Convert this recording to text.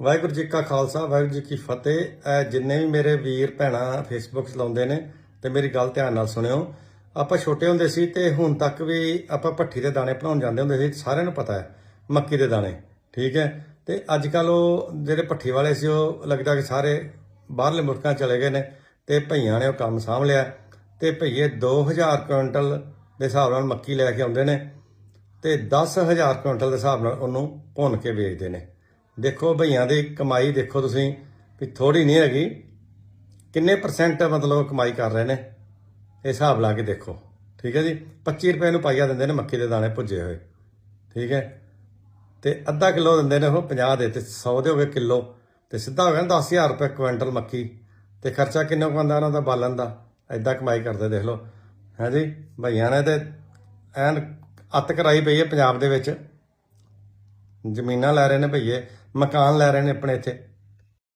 ਵਾਹਿਗੁਰੂ ਜੀ ਕਾ ਖਾਲਸਾ, ਵਾਹਿਗੁਰੂ ਜੀ ਕੀ ਫਤਿਹ। ਇਹ ਜਿੰਨੇ ਵੀ ਮੇਰੇ ਵੀਰ ਭੈਣਾਂ ਫੇਸਬੁੱਕ ਚਲਾਉਂਦੇ ਨੇ, ਤੇ ਮੇਰੀ ਗੱਲ ਧਿਆਨ ਨਾਲ ਸੁਣਿਓ। ਆਪਾਂ ਛੋਟੇ ਹੁੰਦੇ ਸੀ ਤੇ ਹੁਣ ਤੱਕ ਵੀ ਆਪਾਂ ਭੱਠੀ ਦੇ ਦਾਣੇ ਬਣਾਉਣ ਜਾਂਦੇ ਹੁੰਦੇ ਸੀ, ਸਾਰਿਆਂ ਨੂੰ ਪਤਾ ਹੈ, ਮੱਕੀ ਦੇ ਦਾਣੇ, ਠੀਕ ਹੈ? ਤੇ ਅੱਜ ਕੱਲ ਉਹ ਜਿਹੜੇ ਭੱਠੀ ਵਾਲੇ ਸੀ, ਉਹ ਲੱਗਦਾ ਕਿ ਸਾਰੇ ਬਾਹਰਲੇ ਮੁਲਕਾਂ ਚਲੇ ਗਏ ਨੇ, ਤੇ ਭਈਆਂ ਨੇ ਉਹ ਕੰਮ ਸਾਂਭ ਲਿਆ। ਤੇ ਭਈਏ 2000 ਕੁਇੰਟਲ ਦੇ ਹਿਸਾਬ ਨਾਲ ਮੱਕੀ ਲੈ ਕੇ ਆਉਂਦੇ ਨੇ, ਤੇ 10000 ਕੁਇੰਟਲ ਦੇ ਹਿਸਾਬ ਨਾਲ ਉਹਨੂੰ ਭੁੰਨ ਕੇ ਵੇਚਦੇ ਨੇ। ਦੇਖੋ ਭਈਆਂ ਦੀ ਕਮਾਈ ਦੇਖੋ ਤੁਸੀਂ, ਵੀ ਥੋੜੀ ਨਹੀਂ ਹੈਗੀ। ਕਿੰਨੇ ਪਰਸੈਂਟ ਮਤਲਬ ਕਮਾਈ ਕਰ ਰਹੇ ਨੇ? ਇਹ ਹਿਸਾਬ ਲਾ ਕੇ ਦੇਖੋ। ਠੀਕ ਹੈ ਜੀ? 25 ਰੁਪਏ ਨੂੰ ਪਾਈਆ ਦਿੰਦੇ ਨੇ ਮੱਕੀ ਦੇ ਦਾਣੇ ਭੁੱਜੇ ਹੋਏ। ਠੀਕ ਹੈ? ਤੇ ਅੱਧਾ ਕਿਲੋ ਦਿੰਦੇ ਨੇ ਉਹ 50 ਦੇ ਤੇ 100 ਦੇ ਹੋ ਗਏ ਕਿਲੋ। ਤੇ ਸਿੱਧਾ ਹੋ ਗਿਆ 10000 ਰੁਪਏ ਕੁਇੰਟਲ ਮੱਕੀ। ਤੇ ਖਰਚਾ ਕਿੰਨਾ ਕੁ ਆਉਂਦਾ ਉਹਨਾਂ ਦਾ ਬਾਲਣ ਦਾ? ਐਦਾਂ ਕਮਾਈ ਕਰਦੇ ਦੇਖ ਲਓ। ਹੈ ਜੀ? ਭਈਆਂ ਨੇ ਤੇ ਐਨ ਅੱਤ ਕਰਾਈ ਪਈ ਹੈ ਪੰਜਾਬ ਦੇ ਵਿੱਚ। ਜ਼ਮੀਨਾਂ ਲੈ ਰਹੇ ਨੇ ਭਈਏ। ਮਕਾਨ ਲੈ ਰਹੇ ਨੇ ਆਪਣੇ ਇੱਥੇ।